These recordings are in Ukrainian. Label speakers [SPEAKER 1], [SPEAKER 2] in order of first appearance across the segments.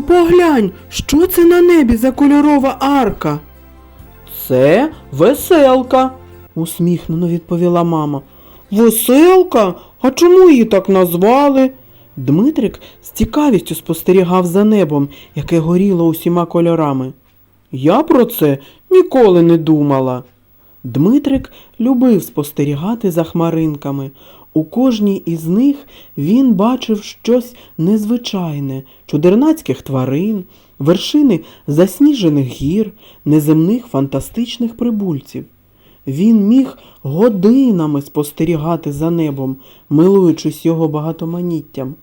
[SPEAKER 1] Поглянь, що це на небі за кольорова арка? Це веселка, усміхнено відповіла мама. Веселка? А чому її так назвали? Дмитрик з цікавістю спостерігав за небом, яке горіло усіма кольорами. Я про це ніколи не думала. Дмитрик любив спостерігати за хмаринками. У кожній із них він бачив щось незвичайне, чудернацьких тварин, вершини засніжених гір, неземних фантастичних прибульців. Він міг годинами спостерігати за небом, милуючись його багатоманіттям.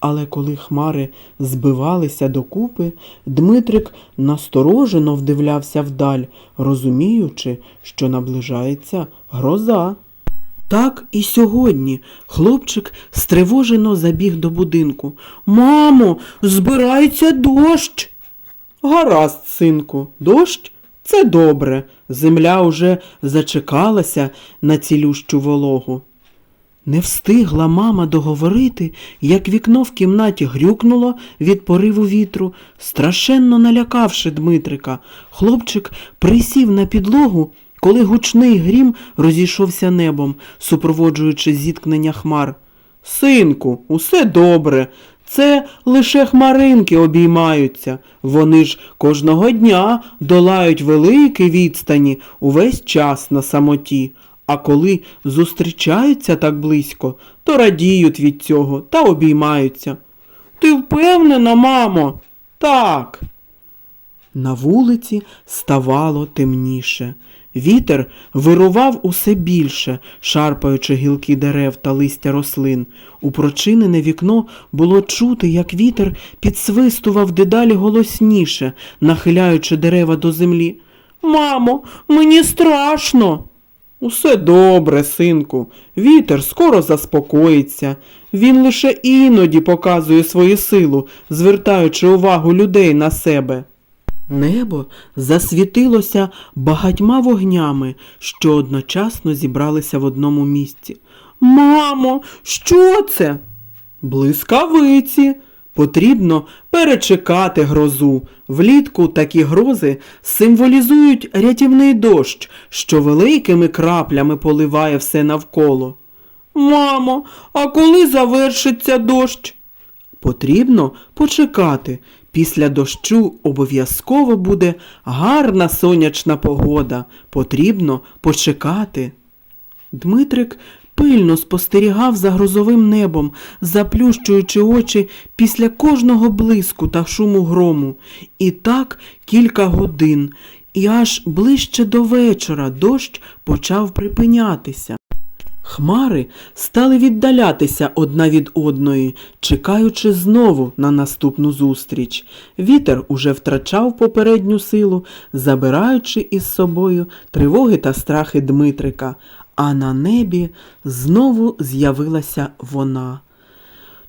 [SPEAKER 1] Але коли хмари збивалися докупи, Дмитрик насторожено вдивлявся вдаль, розуміючи, що наближається гроза. Так і сьогодні хлопчик стривожено забіг до будинку. Мамо, збирається дощ. Гаразд, синку, дощ це добре. Земля уже зачекалася на цілющу вологу. Не встигла мама договорити, як вікно в кімнаті грюкнуло від пориву вітру, страшенно налякавши Дмитрика. Хлопчик присів на підлогу, коли гучний грім розійшовся небом, супроводжуючи зіткнення хмар. Синку, усе добре. Це лише хмаринки обіймаються. Вони ж кожного дня долають великі відстані увесь час на самоті. А коли зустрічаються так близько, то радіють від цього та обіймаються. Ти впевнена, мамо? Так. На вулиці ставало темніше. Вітер вирував усе більше, шарпаючи гілки дерев та листя рослин. У прочинене вікно було чути, як вітер підсвистував дедалі голосніше, нахиляючи дерева до землі. Мамо, мені страшно. Усе добре, синку. Вітер скоро заспокоїться. Він лише іноді показує свою силу, звертаючи увагу людей на себе. Небо засвітилося багатьма вогнями, що одночасно зібралися в одному місці. Мамо, що це? Блискавиці. Потрібно перечекати грозу. Влітку такі грози символізують рятівний дощ, що великими краплями поливає все навколо. Мамо, а коли завершиться дощ? Потрібно почекати. Після дощу обов'язково буде гарна сонячна погода. Потрібно почекати. Дмитрик пильно спостерігав за грозовим небом, заплющуючи очі після кожного блиску та шуму грому. І так кілька годин, і аж ближче до вечора дощ почав припинятися. Хмари стали віддалятися одна від одної, чекаючи знову на наступну зустріч. Вітер уже втрачав попередню силу, забираючи із собою тривоги та страхи Дмитрика, а на небі знову з'явилася вона.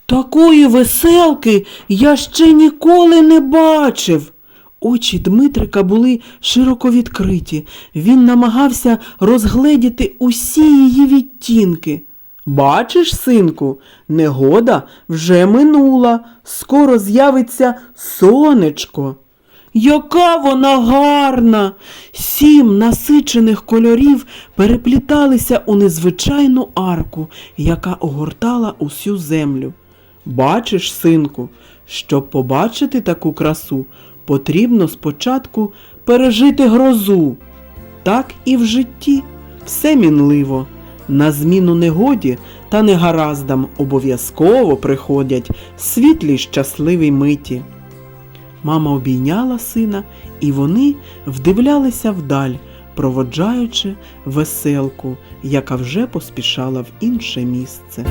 [SPEAKER 1] Такої веселки я ще ніколи не бачив. Очі Дмитрика були широко відкриті. Він намагався розгледіти усі її відтінки. Бачиш, синку, негода вже минула, скоро з'явиться сонечко. Яка вона гарна! Сім насичених кольорів перепліталися у незвичайну арку, яка огортала усю землю. Бачиш, синку, щоб побачити таку красу, потрібно спочатку пережити грозу. Так і в житті все мінливо. На зміну негоді та негараздам обов'язково приходять світлі щасливі миті. Мама обійняла сина, і вони вдивлялися вдаль, проводжаючи веселку, яка вже поспішала в інше місце.